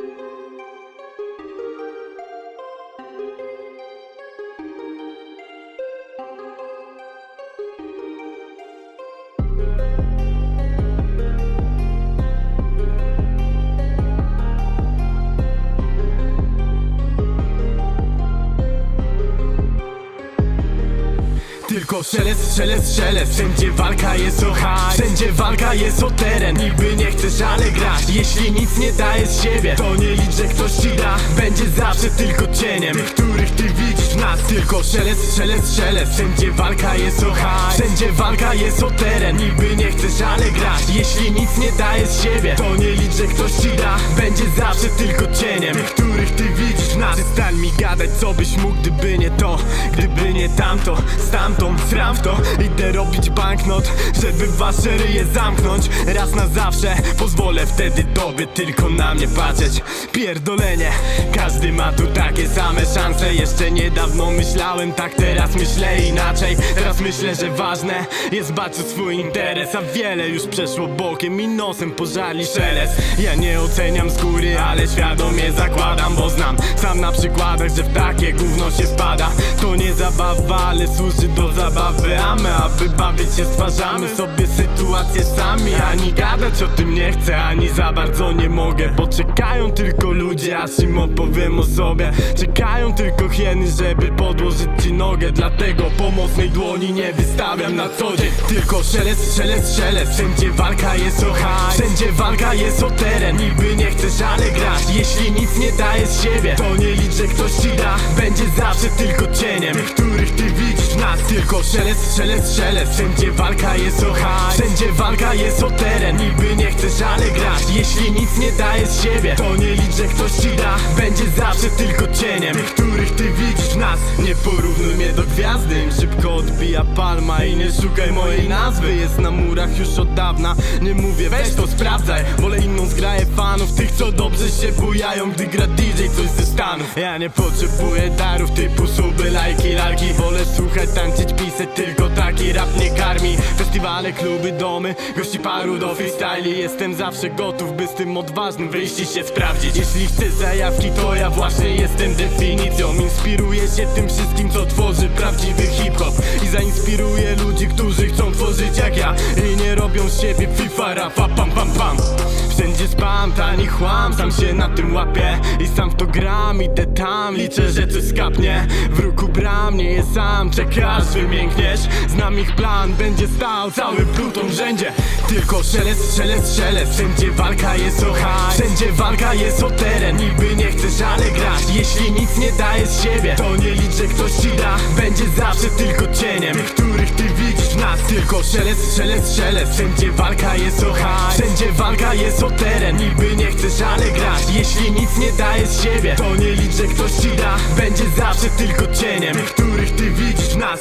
thank you Tylko szelest, szelest, szelest Wszędzie walka jest o hajs Wszędzie walka jest o teren. Niby nie chcesz, ale grasz Jeśli nic nie dajesz siebie. To nie licz, że ktoś ci da Będzie zawsze tylko cieniem. Tych, których ty widzisz w nas Tylko szelest, szelest, szelest Wszędzie walka jest o hajs Wszędzie walka jest o teren. Niby nie chcesz, ale grasz Jeśli nic nie dajesz siebie. To nie licz, że ktoś ci da Będzie zawsze tylko cieniem Przestań mi gadać, co byś mógł, gdyby nie to. Gdyby nie tamto, stamtąd sram w to. Idę robić banknot, żeby wasze ryje zamknąć. Raz na zawsze, pozwolę wtedy tobie tylko na mnie patrzeć. Pierdolenie, każdy ma tu takie same szanse. Jeszcze niedawno myślałem tak, teraz myślę inaczej. Teraz myślę, że ważne jest dbać o swój interes A wiele już przeszło bokiem i nosem pożarli szelest. Ja nie oceniam z góry, ale świadomie zakładam, bo znam. Sam na że w takie gówno się wpada To nie zabawa, ale służy do zabawy. A my, aby bawić się stwarzamy sobie sytuację sami. Ani gadać o tym nie chcę, ani za bardzo nie mogę. Bo czekają tylko ludzie, aż im opowiem o sobie. Czekają tylko hieny, żeby podłożyć ci nogę. Dlatego pomocnej dłoni nie wystawiam na co dzień. Tylko szelest, szelest, szelest. Wszędzie walka jest o hajs. Wszędzie walka jest o teren. Niby nie chcesz, ale grasz. Jeśli nic nie dajesz siebie To nie licz, że ktoś ci da. Będzie zawsze tylko cieniem. Tych, których ty widzisz nas Tylko szelest, szelest, szelest Wszędzie walka jest o hajs. Wszędzie walka jest o teren. Niby nie chcesz, ale grasz. Jeśli nic nie dajesz siebie To nie licz, że ktoś ci da. Będzie zawsze tylko cieniem. Tych, których ty widzisz w nas. Nie porównuj mnie do gwiazdy. Im szybko odbija palma I nie szukaj mojej nazwy. Jest na murach już od dawna. Nie mówię weź to sprawdzaj. Wolę inną zgraję fanów Tych co się bujają Gdy gra DJ coś ze Stanów. Ja nie potrzebuję darów typu suby, lajki, lalki. Wolę słuchać, tańczyć, pisać Tylko taki rap nie karmi. Festiwale, kluby, domy Gości paru do freestyli. Jestem zawsze gotów, by z tym odważnym wyjść i się sprawdzić. Jeśli chcesz zajawki, to ja właśnie jestem definicją. Inspiruję się tym wszystkim, co tworzy prawdziwy hip-hop. I zainspiruję ludzi, którzy chcą tworzyć jak ja. I nie robią z siebie FIFA, rapa, pam, pam, tani chłam, sam się na tym łapię I sam w to gram, idę tam, liczę, że coś skapnie W ruku bram, nie jest sam, czekasz, wymiękniesz Znam ich plan, będzie stał cały pluton rzędzie Tylko szelest, szelest, szelest, wszędzie walka jest o hajs Wszędzie walka jest o teren, niby nie chcesz, ale grasz Jeśli nic nie dajesz siebie, to nie licz, że ktoś ci da Będzie zawsze tylko cieniem, tych, których ty widzisz w nas Tylko szelest, szelest, szelest, wszędzie walka jest o hajs Wszędzie walka jest o teren, niby nie chcesz, ale grasz. Jeśli nic nie dajesz siebie, to nie licz, że ktoś ci da. Będzie zawsze tylko cieniem, tych, których ty widzisz w nas